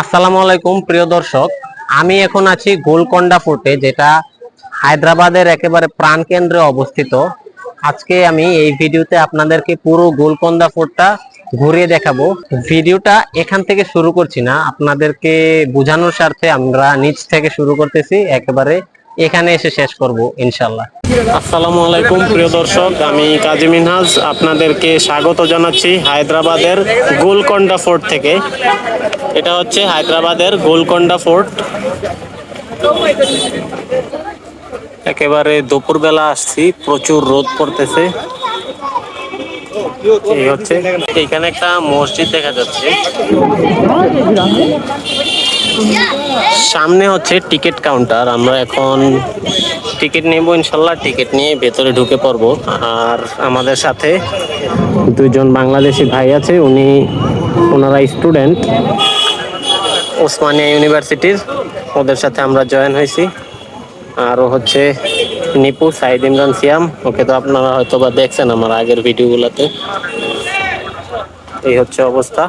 আসসালামু আলাইকুম, প্রিয় দর্শক। আমি এখন আছি গোলকন্ডা ফোর্টে যেটা হায়দ্রাবাদের একেবারে প্রাণকেন্দ্রে অবস্থিত। আজকে আমি এই ভিডিওতে আপনাদেরকে পুরো গোলকন্ডা ফোর্টটা ঘুরিয়ে দেখাবো। ভিডিওটা এখান থেকে শুরু করছি না। আপনাদেরকে বোঝানোর স্বার্থে আমরা নিচ থেকে শুরু করতেছি, একেবারে এখানে এসে শেষ করব ইনশাল্লাহ আসসালামু আলাইকুম, প্রিয় দর্শক, আমি কাজী মিনহাজ। আপনাদেরকে স্বাগত জানাচ্ছি হায়দ্রাবাদের গোলকন্ডা ফোর্ট থেকে। এটা হচ্ছে হায়দ্রাবাদের গোলকন্ডা ফোর্ট। একেবারে দুপুরবেলা আসছি, প্রচুর রোদ পড়তেছে। এই হচ্ছে এখানে একটা মসজিদ দেখা যাচ্ছে। সামনে হচ্ছে টিকিট কাউন্টার। আমরা এখন টিকিট নেব, ইনশাল্লাহ টিকিট নিয়ে ভেতরে ঢুকে পড়ব। আর আমাদের সাথে দুজন বাংলাদেশি ভাই আছে, উনি ওনারা স্টুডেন্ট। ওসমানিয়া ইউনিভার্সিটির, ওদের সাথে আমরা জয়েন হয়েছি। আরও হচ্ছে নিপু সাইদ ইমরান সিয়াম। ওকে তো আপনারা হয়তো বা দেখছেন আমার আগের ভিডিওগুলোতে। এই হচ্ছে অবস্থা।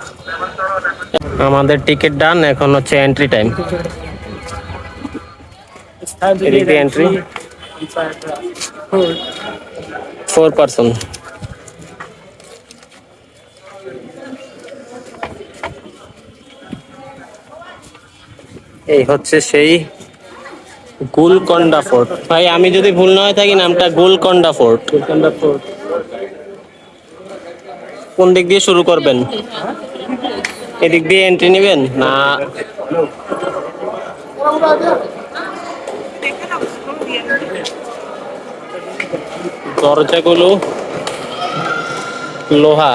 আমাদের টিকিট ডান এখন হচ্ছে এন্ট্রি টাইম এদিক এন্ট্রি ফোর পার্সন এই হচ্ছে সেই গোলকন্ডা ফোর্ট। ভাই আমি যদি ভুল না হয়ে থাকি নামটা গোলকন্ডা ফোর্ট। গোলকন্ডা ফোর্ট। কোন দিক দিয়ে শুরু করবেন? এদিক দিয়ে এন্ট্রি নেবেন? না। দরজাগুলো লোহা।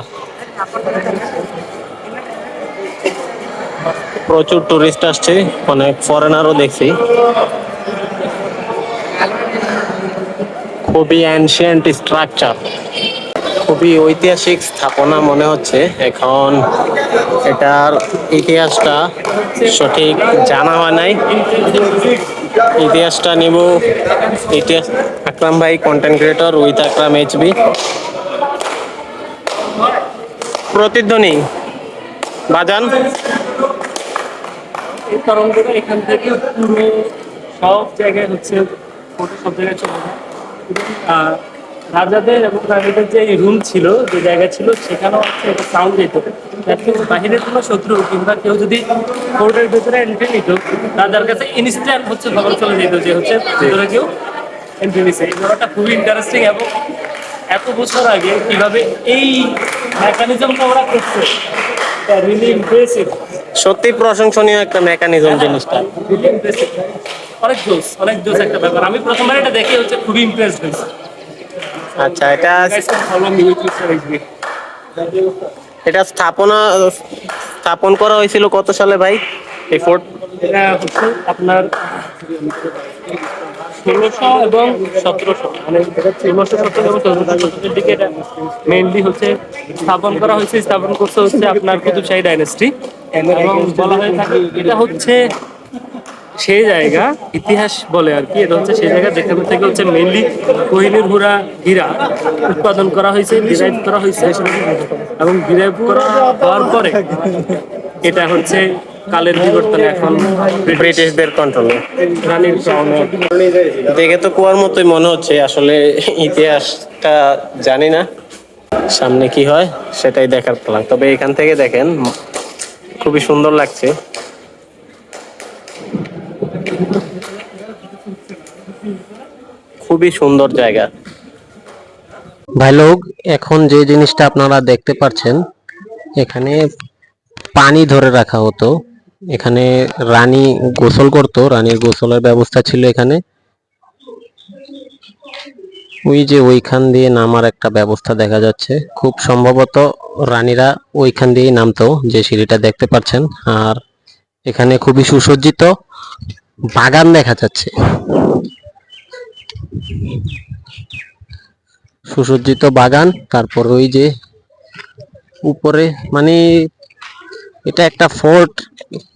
প্রচুর টুরিস্ট আসছে অনেক ফরেনারও দেখছি। খুবই অ্যানশিয়েন্ট স্ট্রাকচার খুবই ঐতিহাসিক স্থাপনা মনে হচ্ছে। এখন এটার ইতিহাসটা সঠিক জানা হয় নাই। ইতিহাসটা নিব ইতিহাস আকরাম ভাই content creator with Akram HB প্রতিধ্বনি, বাজান। এখান থেকে পুরো সব জায়গায় হচ্ছে সব জায়গায় চলে রাজাদের এবং রাজাদের যে রুম ছিল যে জায়গা ছিল সেখানেও হচ্ছে একটা সাউন্ড যেত কিন্তু বাহিরের কোনো শত্রু কিংবা কেউ যদি ফোর্টের ভেতরে এন্ট্রি নিত রাজার কাছে ইনস্ট্যান্ট হচ্ছে খবর চলে যেত যে হচ্ছে ভেতরে কেউ এন্ট্রি নিছে। এই ব্যাপারটা খুবই ইন্টারেস্টিং এবং এত বছর আগে কীভাবে এই মেকানিজমটা ওরা করছে রিলি ইমপ্রেসিভ সত্যি প্রশংসনীয় একটা মেকানিজম জিনিসটা। অনেক জোস অনেক জোস একটা ব্যাপার। আমি প্রথমবার এটা দেখে হচ্ছে খুবই ইমপ্রেসড হয়েছি। আচ্ছা এটা. এটা স্থাপনা স্থাপন করা হয়েছিল কত সালে ভাই? এই ফোর্ট এটা হচ্ছে আপনার ষোলোশো এবং সতেরোশো। মানে ষোলোশো সতেরো এবং চোদ্দশো সতেরোর দিকে এটা মেইনলি হচ্ছে স্থাপন করা হয়েছে। স্থাপন করতে হচ্ছে আপনার কুতুব শাহী ডাইনেস্টি এবং বলা হয়ে থাকে এটা হচ্ছে সেই জায়গা ইতিহাস বলে আর কি এটা হচ্ছে সেই জায়গা যেখান থেকে হচ্ছে মেইনলি কোহিনুর হুরা হীরা উৎপাদন করা হয়েছে ডিরাইভ করা হয়েছে এবং ডিরাইভ করা হওয়ার পরে এটা হচ্ছে কালের বিবর্তনে এখন ব্রিটিশদের কন্ট্রোলে রানীর দেখে তো কুয়ার মতোই মনে হচ্ছে আসলে ইতিহাসটা জানি না সামনে কি হয় সেটাই দেখার প্ল্যান তবে এখান থেকে দেখেন খুবই সুন্দর লাগছে। খুবই সুন্দর জায়গা। ভাই লোক, এখন যে জিনিসটা আপনারা দেখতে পাচ্ছেন, এখানে পানি ধরে রাখা হতো। এখানে রানী গোসল করতো, রানীর গোসলের ব্যবস্থা ছিল এখানে। ওই যে ওইখান দিয়ে নামার একটা ব্যবস্থা দেখা যাচ্ছে। খুব সম্ভবত রানীরা ওইখান দিয়েই নামতো, যে সিঁড়িটা দেখতে পাচ্ছেন। আর এখানে খুবই সুসজ্জিত বাগান দেখা যাচ্ছে। সুসজ্জিত বাগান, তারপর ওই যে উপরে মানে এটা একটা ফোর্ট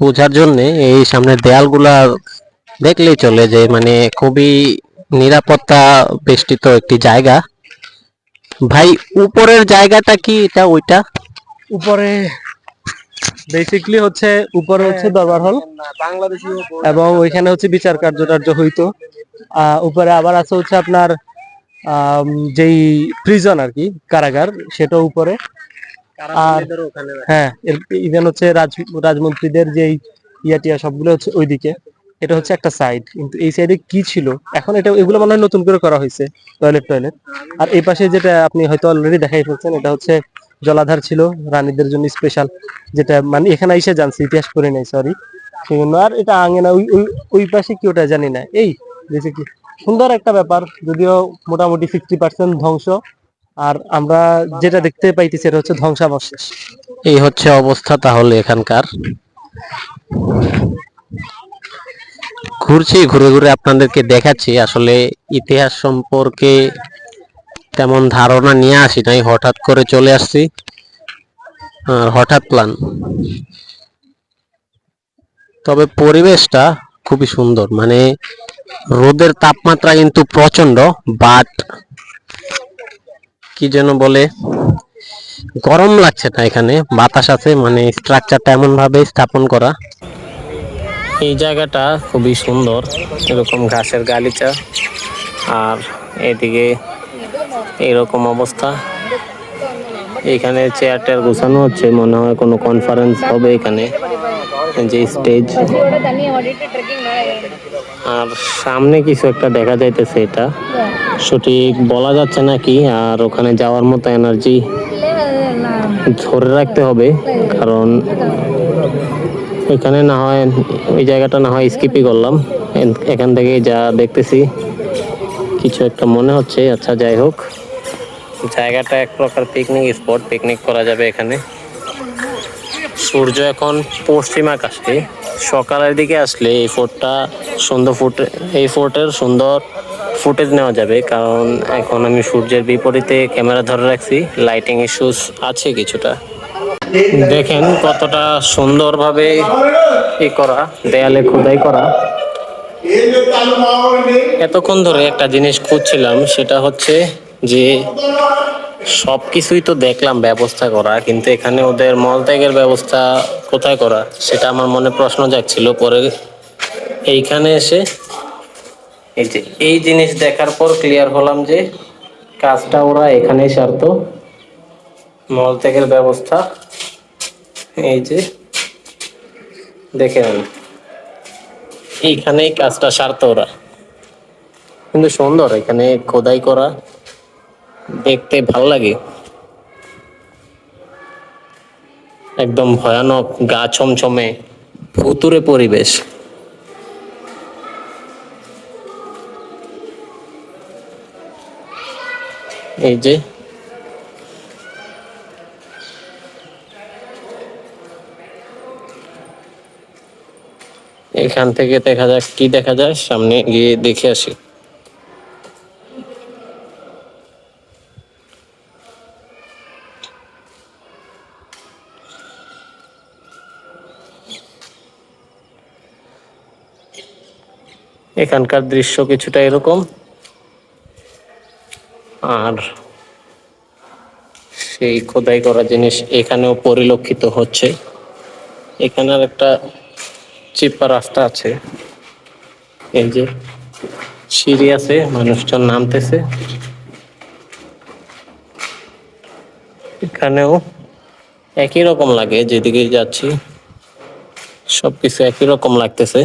বোঝার জন্য এই সামনের দেয়ালগুলা দেখলেই চলে যে মানে খুবই নিরাপত্তা বেষ্টিত একটি জায়গা। ভাই, উপরের জায়গাটা কি, এটা ওইটা? উপরে বেসিকলি হচ্ছে উপরে হচ্ছে দরবার হল এবং ওইখানে হচ্ছে বিচার কার্য টার্য হইতো। আহ, উপরে আবার আছে হচ্ছে আপনার যেই প্রিজন আর কি কারাগার সেটা উপরে। আর হ্যাঁ ইভেন হচ্ছে রাজ রাজমন্ত্রীদের যেই ইয়া টিয়া সবগুলো হচ্ছে ওইদিকে। এটা হচ্ছে একটা সাইড কিন্তু এই সাইডে কি ছিল? এখন এটা এগুলো মনে হয় নতুন করে করা হয়েছে টয়লেট টয়লেট আর এই পাশে যেটা আপনি হয়তো অলরেডি দেখাই ফেলছেন এটা হচ্ছে জলাধার ছিল, রানীদের জন্য স্পেশাল যেটা মানে এখানে এসে জানছি, ইতিহাস পড়ে নাই সরি সেজন্য আর এটা আঙেনা ওই ওই পাশে কি ওটা জানি না। এই বেসিকলি সুন্দর একটা ব্যাপার, যদিও মোটামুটি ফিফটি পার্সেন্ট ধ্বংস। আর আমরা যেটা দেখতে পাইতেছি, এটা হচ্ছে ধ্বংসাবশেষ। এই হচ্ছে অবস্থা তাহলে এখানকার। ঘুরছি, ঘুরে ঘুরে আপনাদেরকে দেখাচ্ছি। আসলে ইতিহাস সম্পর্কে তেমন ধারণা নিয়ে আসি নাই, হঠাৎ করে চলে আসছি। আর হঠাৎ প্ল্যান তবে পরিবেশটা খুবই সুন্দর মানে রোদের তাপমাত্রা কিন্তু প্রচণ্ড বাট কি যেন বলে, গরম লাগছে না এখানে, বাতাস আছে মানে স্ট্রাকচারটা এমন ভাবে স্থাপন করা। এই জায়গাটা খুবই সুন্দর, এরকম ঘাসের গালিচা, আর এদিকে এরকম অবস্থা। এখানে চেয়ার টেয়ার গোছানো হচ্ছে, মনে হয় কোনো কনফারেন্স হবে এখানে, যে স্টেজ আর সামনে কিছু একটা দেখা যাইতেছে এটা। সঠিক বলা যাচ্ছে নাকি আর ওখানে যাওয়ার মতো এনার্জি ধরে রাখতে হবে, কারণ এখানে না হয়, ওই জায়গাটা না হয় স্কিপই করলাম। এখান থেকে যা দেখতেছি। কিছু একটা মনে হচ্ছে আচ্ছা যাই হোক। জায়গাটা এক প্রকার পিকনিক স্পট পিকনিক করা যাবে এখানে। সূর্য এখন পশ্চিম আকাশে। সকালের দিকে আসলে এই ফোর্টটা সুন্দর ফুটে এই ফোর্টের সুন্দর ফুটেজ নেওয়া যাবে, কারণ এখন আমি সূর্যের বিপরীতে ক্যামেরা ধরে রাখছি লাইটিং ইস্যুস আছে কিছুটা। দেখেন কতটা সুন্দরভাবে ই করা, দেয়ালে খোদাই করা। এতক্ষণ ধরে একটা জিনিস খুঁজছিলাম, সেটা হচ্ছে যে সব কিছুই তো দেখলাম ব্যবস্থা করা, কিন্তু এখানে ওদের মলত্যাগের ব্যবস্থা কোথায় করা, সেটা আমার মনে প্রশ্ন জাগছিল। পরে এইখানে এসে এই যে, এই জিনিস দেখার পর ক্লিয়ার হলাম যে কাজটা ওরা এখানেই সারত। মলত্যাগের ব্যবস্থা, এই যে দেখে নেন। এইখানেই কাজটা সারত ওরা। কিন্তু সুন্দর এখানে খোদাই করা দেখতে ভালো লাগে। একদম ভয়ানক গা ছমছমে ভুতুরে পরিবেশ। এই যে এখান থেকে দেখা যাক কি দেখা যায়। সামনে গিয়ে দেখে আসি। এখানকার দৃশ্য কিছুটা এরকম। আর সেই খোদাই করা জিনিস এখানেও পরিলক্ষিত হচ্ছে। এখানে আর একটা চিপা রাস্তা আছে। এই যে সিঁড়ি আছে, মানুষজন নামতেছে। এখানেও একই রকম লাগে যেদিকে যাচ্ছি, সবকিছু একই রকম লাগতেছে।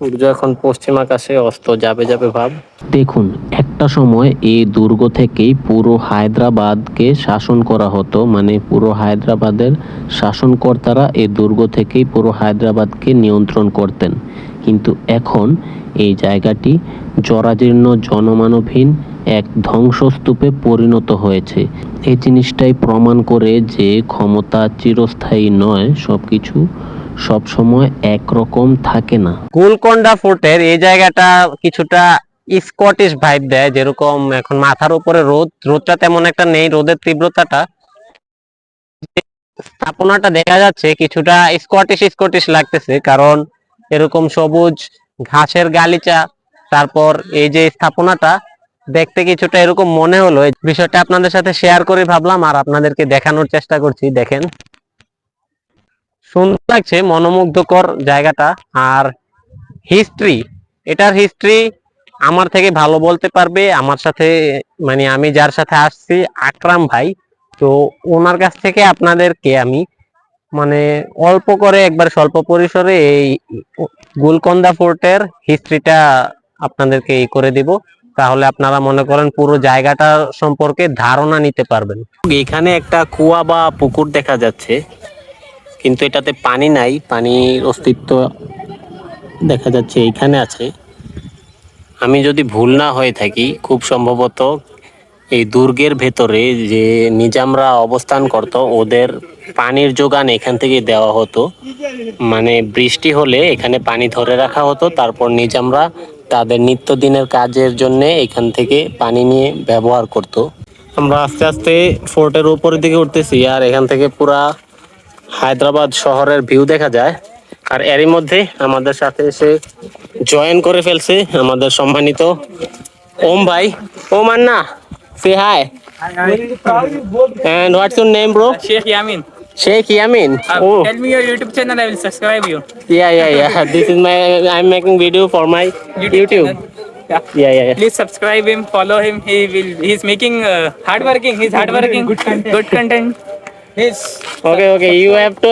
সূর্য এখন পশ্চিম আকাশে অস্ত, যাবে যাবে ভাব। দেখুন, একটা সময় এই দুর্গ থেকেই পুরো হায়দ্রাবাদকে শাসন করা হতো মানে পুরো হায়দ্রাবাদের শাসনকর্তারা এই দুর্গ থেকেই পুরো হায়দ্রাবাদকে নিয়ন্ত্রণ করতেন। কিন্তু এখন এই জায়গাটি জরাজীর্ণ, জনমানবহীন এক ধ্বংসস্তূপে পরিণত হয়েছে। এই জিনিসটাই প্রমাণ করে যে ক্ষমতা চিরস্থায়ী নয়, সবকিছু সবসময় একরকম থাকে না। গোলকন্ডা ফোর্টের এই জায়গাটা কিছুটা স্কটিশ ভাইব দেয়, যেরকম এখন মাথার উপরে রোদ, রোদটা তেমন একটা নেই, রোদের তীব্রতাটা। স্থাপনাটা দেখা যাচ্ছে কিছুটা স্কটিশ স্কটিশ লাগতেছে, কারণ এরকম সবুজ ঘাসের গালিচা। তারপর এই যে স্থাপনাটা, দেখতে কিছুটা এরকম মনে হলো। বিষয়টা আপনাদের সাথে শেয়ার করে ভাবলাম আর আপনাদেরকে দেখানোর চেষ্টা করছি, দেখেন। সুন্দর লাগছে, মনোমুগ্ধকর জায়গাটা। আর হিস্ট্রি এটার হিস্ট্রি আমার থেকে ভালো বলতে পারবে। আমার সাথে মানে আমি যার সাথে আসছি, আকরাম ভাই। তো ওনার কাছ থেকে আপনাদেরকে আমি মানে অল্প করে একবার স্বল্প পরিসরে এই গোলকন্দা ফোর্টের হিস্ট্রিটা আপনাদেরকে এই করে দিব। তাহলে আপনারা মনে করেন পুরো জায়গাটা সম্পর্কে ধারণা নিতে পারবেন। এখানে একটা কুয়া বা পুকুর দেখা যাচ্ছে। কিন্তু এটাতে পানি নাই, পানির অস্তিত্ব দেখা যাচ্ছে এইখানে আছে। আমি যদি ভুল না হয়ে থাকি, খুব সম্ভবত এই দুর্গের ভেতরে যে নিজামরা অবস্থান করত, ওদের পানির যোগান এখান থেকে দেওয়া হতো। মানে বৃষ্টি হলে এখানে পানি ধরে রাখা হতো, তারপর নিজামরা তাদের নিত্যদিনের কাজের জন্য এখান থেকে পানি নিয়ে ব্যবহার করত। আমরা আস্তে আস্তে ফোর্টের উপরের দিকে উঠতেছি, আর এখান থেকে পুরা হায়দ্রাবাদ শহরের ভিউ দেখা যায়। আর এরই মধ্যে আমাদের সাথে এসে জয়েন করে ফেলছে আমাদের সম্মানিত ওম ভাই। ওম আন্না say hi and what's your name bro Sheikh Sheikh Yamin O channel this is my making video for my YouTube Yeah. yeah, him. He will. Making uh, hard working. Yes. Okay, okay. You have to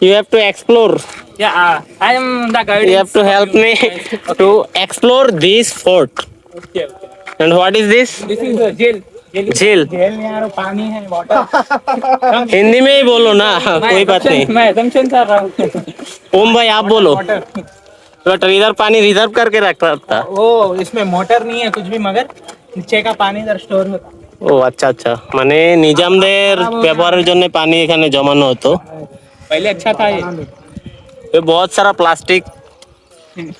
you have to explore. Yeah, uh, I am the guide. You have to help me okay. to explore this fort. Okay, okay. And what is this? This is a jail. झील पानी है water Hindi में ही बोलो ना कोई बात नहीं मैं कर रहा ओम भाई आप बोलो वाटर इधर पानी रिज़र्व करके रखता था ओ इसमें मोटर नहीं है कुछ भी मगर नीचे का पानी इधर स्टोर होता ও আচ্ছা আচ্ছা মানে নিজামদের ব্যবহারের জন্য পানি এখানে জমানো হতো पहले अच्छा था ये ये बहुत सारा plastic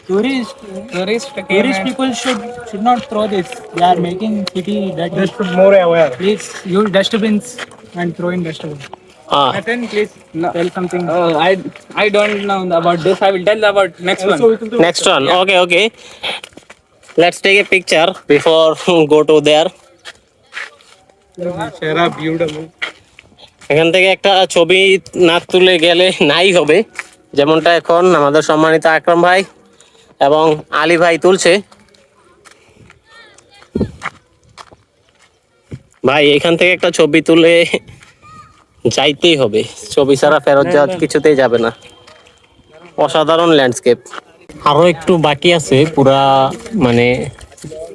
tourist tourist tourist people should should not throw this they are making city that is more aware please use dustbins and throw in dustbin हाँ Nathan, please no. tell something. Uh, I I don't know about this. I will tell about next one. next one okay okay let's take a picture before go to there এখান থেকে একটা ছবি না তুলে গেলে নাই হবে। যেমনটা এখন আমাদের সম্মানিত আকরাম ভাই এবং আলী ভাই তুলছে। ভাই এখান থেকে একটা ছবি তুলে যাইতেই হবে। ছবি ছাড়া ফেরত যাওয়া কিছুতেই যাবে না। অসাধারণ ল্যান্ডস্কেপ আরও একটু বাকি আছে পুরা মানে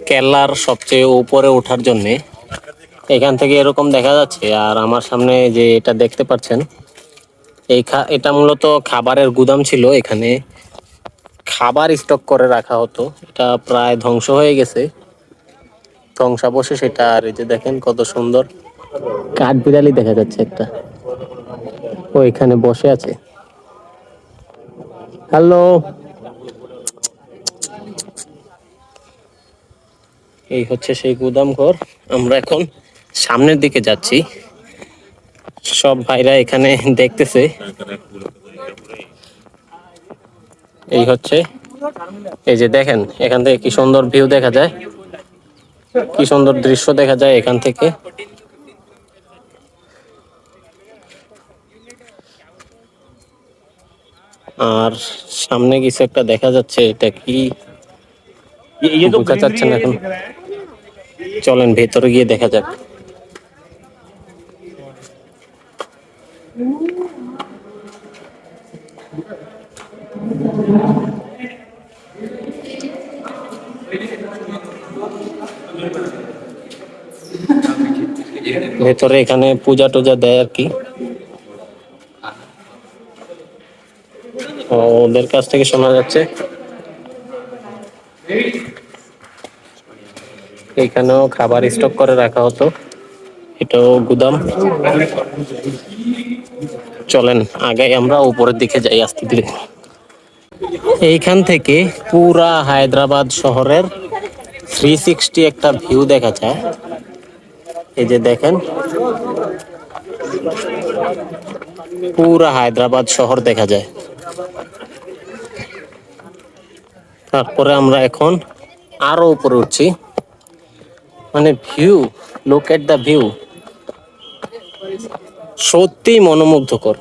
কেল্লার সবচেয়ে উপরে ওঠার জন্যে। এখান থেকে এরকম দেখা যাচ্ছে, আর আমার সামনে যে এটা দেখতে পাচ্ছেন, এই এটা মূলত খাবারের গুদাম ছিল এখানে। খাবার স্টক করে রাখা হতো, এটা প্রায় ধ্বংস হয়ে গেছে। ধ্বংসাবশেষ সেটা, আর এই যে দেখেন কত সুন্দর কাঠবিড়ালি দেখা যাচ্ছে একটা। ও এখানে বসে আছে। হ্যালো। এই হচ্ছে সেই গুদাম ঘর আমরা এখন সামনের দিকে যাচ্ছি। সব ভাইরা এখানে দেখতেছে। এই হচ্ছে এই যে দেখেন এখান থেকে কি সুন্দর ভিউ দেখা যায়। কি সুন্দর দৃশ্য দেখা যায় এখান থেকে। আর সামনে কিছু একটা দেখা যাচ্ছে এটা কি? বোঝা যাচ্ছে না এখন। চলেন ভেতরে গিয়ে দেখা যাক। ভেতরে এখানে পূজা টুজা দেয় আর কি। ওদের কাছ থেকে শোনা যাচ্ছে। এখানেও খাবার স্টক করে রাখা হতো। এটাও গুদাম। চলেন, আগে আমরা উপরের দিকে যাই আস্তে ধীরে। এইখান থেকে পুরা হায়দ্রাবাদ শহরের থ্রি সিক্সটি একটা ভিউ দেখা যায়। এই যে দেখেন, পুরা হায়দ্রাবাদ শহর দেখা যায়। তারপরে আমরা এখন আরও উপরে উঠছি। মানে view look at the view সত্যি মনোমুগ্ধকর।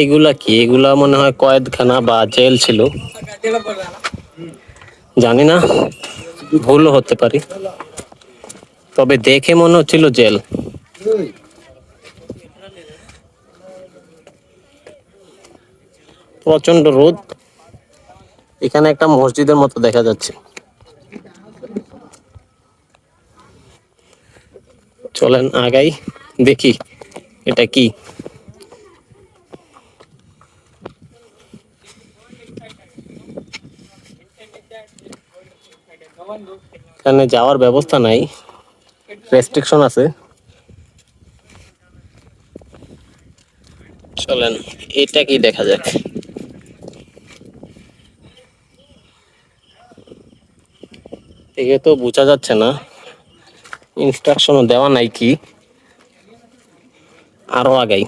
এগুলা কি? এগুলা মনে হয় কয়েদখানা বা জেল ছিল। জানি না, ভুলও হতে পারি। তবে দেখে মনে হচ্ছিল জেল। প্রচণ্ড রোদ। এখানে একটা মসজিদের মতো দেখা যাচ্ছে। চলেন আগাই, দেখি এটা কি। এখানে যাওয়ার ব্যবস্থা নাই। রেস্ট্রিকশন আছে। চলেন, এটা কি দেখা যাক। থেকে তো বোঝা যাচ্ছে না। ইনস্ট্রাকশনও দেওয়া নাই কি? আরও আগাই।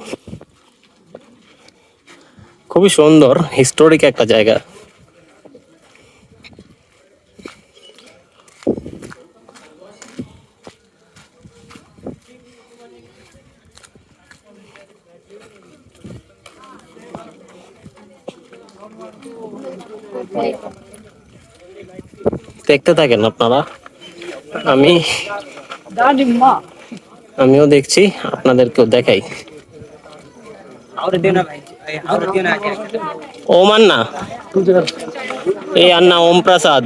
খুবই সুন্দর হিস্টোরিক একটা জায়গা। দেখতে থাকেন আপনারা। আমি আমিও দেখছি আপনাদেরকেও দেখাই। ওম আন্না এই আন্না Om Prasad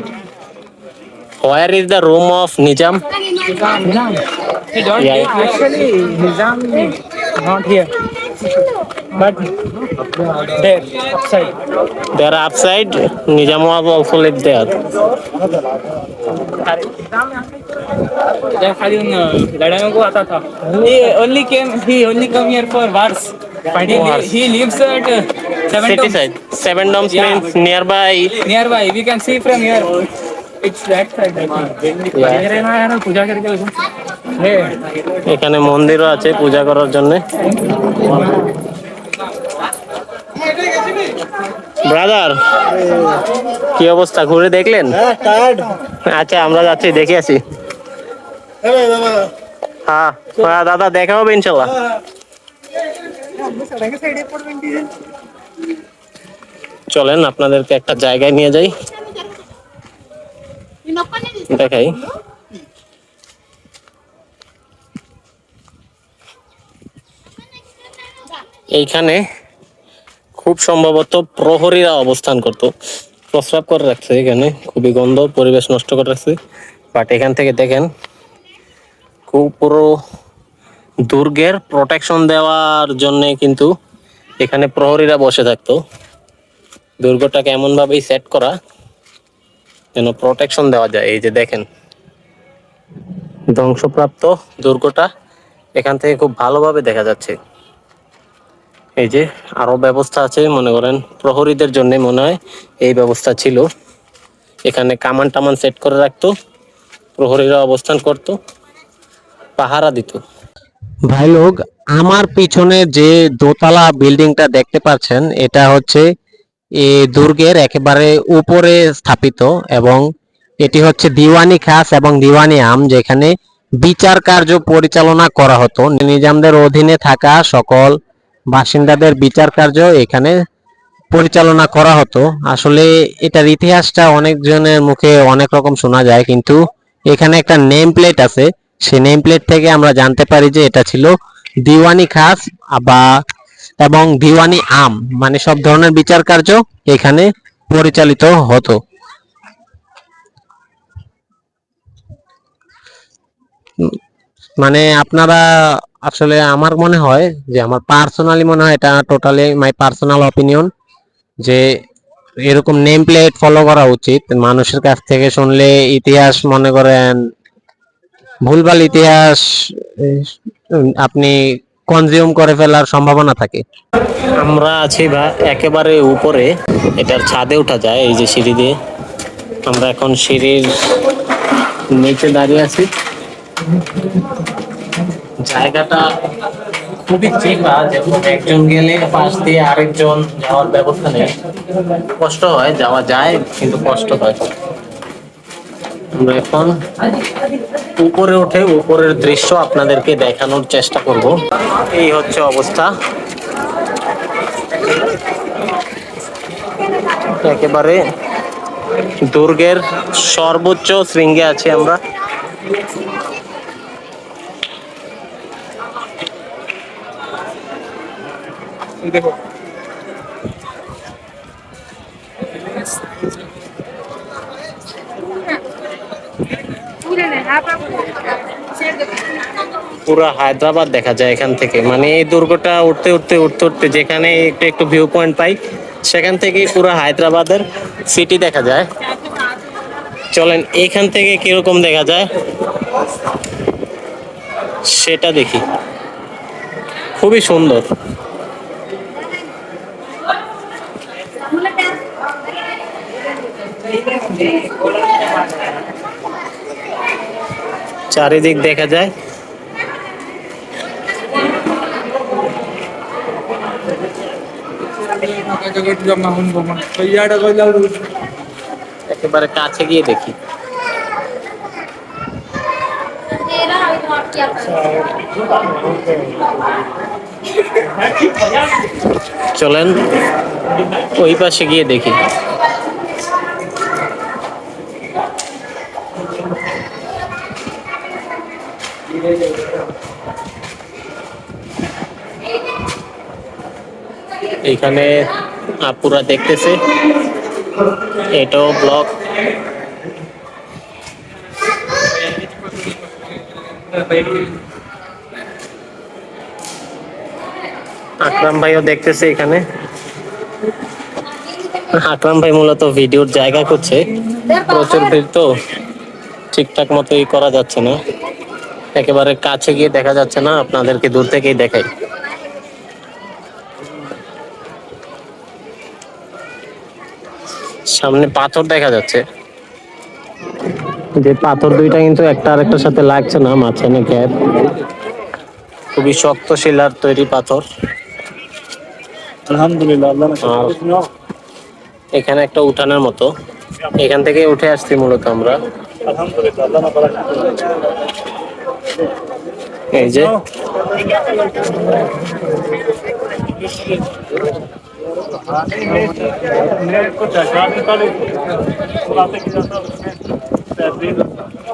where is the room of Nizam. Actually, Nizam not here. But there, outside. They are upside. Nizam was also lived there. जब खाली उन लड़ाइयों को आता था he only came he only come here for wars he, Wars. he lives at uh, seven City Tombs. side. Seven Domes Yeah. means nearby. nearby we can see from here it's that side I think. Yeah. पूजा करके এখানে মন্দিরও আছে পূজা করার জন্য brother কি অবস্থা? ঘুরে দেখলেন? আচ্ছা আমরা যাচ্ছি দেখে আসি। হ্যাঁ হ্যাঁ, দাদা দেখা হবে ইনশাল্লাহ। চলেন আপনাদেরকে একটা জায়গায় নিয়ে যাই। দেখাই। এইখানে খুব সম্ভবত প্রহরীরা অবস্থান করত। প্রস্রাব করে রাখছে এখানে, খুবই গন্ধ, পরিবেশ নষ্ট করে রাখছে। বাট এখান থেকে দেখেন, খুব পুরো দুর্গের প্রোটেকশন দেওয়ার জন্য কিন্তু এখানে প্রহরীরা বসে থাকতো। দুর্গটাকে এমনভাবেই সেট করা যেন প্রোটেকশন দেওয়া যায়। এই যে দেখেন, ধ্বংসপ্রাপ্ত দুর্গটা এখান থেকে খুব ভালোভাবে দেখা যাচ্ছে। এই যে আরও ব্যবস্থা আছে, মনে করেন প্রহরীদের জন্য মনে হয় এই ব্যবস্থা ছিল। এখানে কামান টামান সেট করে রাখতো, প্রহরীরা অবস্থান করত, পাহারা দিত। ভাই লোক, আমার পিছনে যে দোতলা বিল্ডিংটা দেখতে পাচ্ছেন, এটা হচ্ছে এ দুর্গের একেবারে উপরে স্থাপিত এবং এটি হচ্ছে দিওয়ানি খাস এবং দিওয়ানি আম, যেখানে বিচার কার্য পরিচালনা করা হতো। নিজামদের অধীনে থাকা সকল বাসিন্দাদের বিচার কার্য এখানে পরিচালনা করা হতো। আসলে এটার ইতিহাসটা অনেকজনের মুখে অনেক রকম শোনা যায়, কিন্তু এখানে একটা নেম প্লেট আছে। সেই নেম প্লেট থেকে আমরা জানতে পারি যে এটা ছিল দিওয়ানি খাস বা এবং দিওয়ানি আম মানে সব ধরনের বিচার কার্য এখানে পরিচালিত হতো। মানে আপনারা আসলে আমার মনে হয় যে আমার পার্সোনালি মনে হয় এটা টোটালি মাই পার্সোনাল অপিনিয়ন যে এরকম নেম প্লেট ফলো করা উচিত। মানুষের কাছ থেকে শুনলে ইতিহাস মনে করেন, ভুলভাল ইতিহাস আপনি কনজিউম করে ফেলার সম্ভাবনা থাকে। আমরা আছি বা একেবারে উপরে, এটার ছাদে ওঠা যায়, এই যে সিঁড়ি দিয়ে। আমরা এখন সিঁড়ির নিচে দাঁড়িয়ে আছি। জায়গাটা খুবই চিপা যেমন একজন গেলে পাশ দিয়ে আরেকজন যাওয়ার ব্যবস্থা নেই। কষ্ট হয়, যাওয়া যায়, কিন্তু কষ্ট হয়। এখন উপরে উঠে উপরের দৃশ্য আপনাদেরকে দেখানোর চেষ্টা করব। এই হচ্ছে অবস্থা। একেবারে দুর্গের সর্বোচ্চ শৃঙ্গে আছি আমরা। পুরো হায়দ্রাবাদ দেখা যায় এখান থেকে। মানে এই দুর্গটা উঠতে উঠতে উঠতে উঠতে যেখানে একটু একটু ভিউ পয়েন্ট পাই, সেখান থেকে পুরো হায়দ্রাবাদের সিটি দেখা যায়। চলেন, এখান থেকে কীরকম দেখা যায়? সেটা দেখি। খুবই সুন্দর। চারিদিক দেখা যায়। একেবারে কাছে গিয়ে দেখি। চলেন ওই পাশে গিয়ে দেখি। এইখানে আপুরা দেখতেছে। এটাও ব্লক। আকরাম ভাইও দেখতেছে এখানে। আকরাম ভাই মূলত ভিডিওর জায়গা করছে প্রচুর ভিড় তো। ঠিকঠাক মতো করা যাচ্ছে না। একেবারে কাছে গিয়ে দেখা যাচ্ছে না আপনাদেরকে দূর থেকেই দেখাই। সামনে পাথর দেখা যাচ্ছে। যে পাথর দুইটা কিন্তু একটা আরেকটার সাথে লাগছে না মাঝখানে গ্যাপ খুবই শক্ত শিলার তৈরি পাথর। আলহামদুলিল্লাহ এখানে একটা উঠানের মতো। এখান থেকে উঠে আসছি মূলত আমরা। আলহামদুলিল্লাহ এই যে।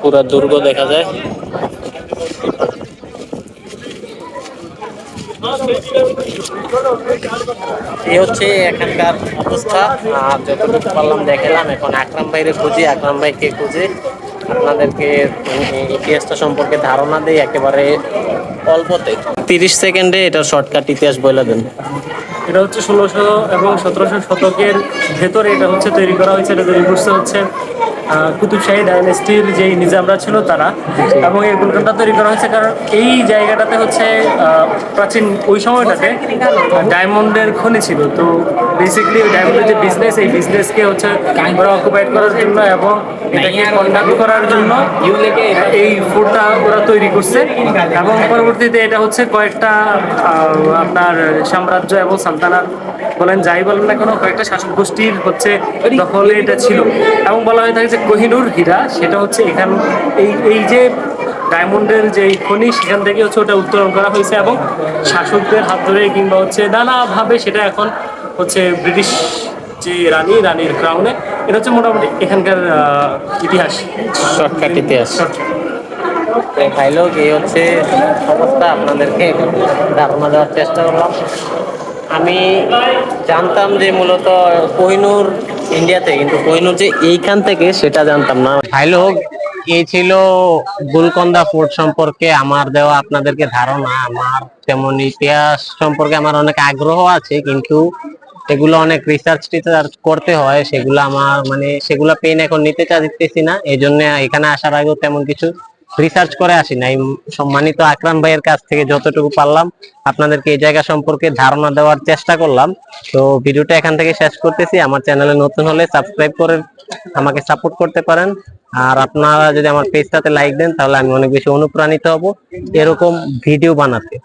পুরা দুর্গ দেখা যায়। এই হচ্ছে এখানকার অবস্থা। আর যতটুকু পারলাম দেখালাম, এখন আকরাম ভাইরে খুঁজি, আকরাম ভাইকে খুঁজে। আপনাদেরকে ইতিহাসটা সম্পর্কে ধারণা দেই, একেবারে অল্পতে তিরিশ সেকেন্ডে এটা শর্টকাট ইতিহাস বলে দেন। এটা হচ্ছে ষোলোশো এবং সতেরোশো শতকের ভেতরে এটা হচ্ছে তৈরি করা হয়েছে, এটা তৈরি করছে হচ্ছে। কুতুবশাহী ডাইনেস্টির যে নিজামরা ছিল তারা, এবং এই গুলকানটা তৈরি করা হয়েছে কারণ এই জায়গাটাতে হচ্ছে প্রাচীন ওই সময়টাতে ডায়মন্ডের খনি ছিল। তো বেসিক্যালি ওই ডায়মন্ডের যে বিজনেস এই বিজনেসকে হচ্ছে ওরা অকুপাইড করার জন্য এবং এটাকে কন্ডাক্ট করার জন্য এই ফুডটা ওরা তৈরি করছে। এবং পরবর্তীতে এটা হচ্ছে কয়েকটা আপনার সাম্রাজ্য এবং সালতানাত বলেন যাই বলেন না কেন কয়েকটা শাসক গোষ্ঠীর হচ্ছে দখলে এটা ছিল। এবং বলা হয়ে থাকে যে কোহিনুর হীরা সেটা হচ্ছে এখান এই এই যে ডায়মন্ডের যে খনি সেখান থেকে হচ্ছে ওটা উত্তোলন করা হয়েছে এবং শাসকদের হাত ধরে কিংবা হচ্ছে নানাভাবে সেটা এখন হচ্ছে ব্রিটিশ যে রানী রানীর ক্রাউনে এটা হচ্ছে মোটামুটি এখানকার ইতিহাস। শর্টকাট ইতিহাস। তো ভাই লোক এই হচ্ছে অবস্থা আপনাদেরকে। ধারণা দেওয়ার চেষ্টা করলাম। আমি জানতাম যে মূলত কোহিনুর ইন্ডিয়াতে কিন্তু কোহিনুর যে এইখান থেকে সেটা জানতাম না। ভাই লোক এই ছিল গুলকন্দা ফোর্ট সম্পর্কে আমার দেওয়া আপনাদেরকে ধারণা। আমার তেমন ইতিহাস সম্পর্কে আমার অনেক আগ্রহ আছে, কিন্তু এগুলো অনেক রিসার্চ টিসার্চ করতে হয়, সেগুলো আমার মানে সেগুলো পেন এখন নিতে চাইতেছি না। এই জন্য এখানে আসার আগেও তেমন কিছু রিসার্চ করে আসি নাই। সম্মানিত আকরাম ভাইয়ের কাছ থেকে যতটুকু পারলাম, আপনাদেরকে এই জায়গা সম্পর্কে ধারণা দেওয়ার চেষ্টা করলাম। তো ভিডিওটা এখান থেকে শেষ করতেছি। আমার চ্যানেলে নতুন হলে সাবস্ক্রাইব করে আমাকে সাপোর্ট করতে পারেন। আর আপনারা যদি আমার পেজটাতে লাইক দেন, তাহলে আমি অনেক বেশি অনুপ্রাণিত হব। এরকম ভিডিও বানাতে।